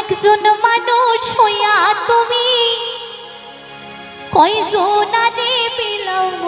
একজন মানুষ হইয়া তুমি কয়জনারে দিলাম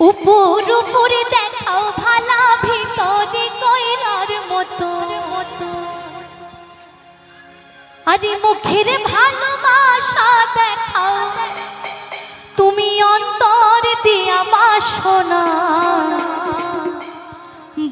উপর উপরে দেখাও ভালা, ভিতরে কয়লার মতো। আরে মুখের ভালোবাসা দেখাও। তুমি অন্তর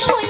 মানুষ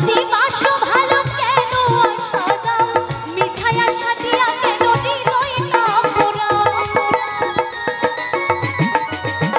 自己发誓。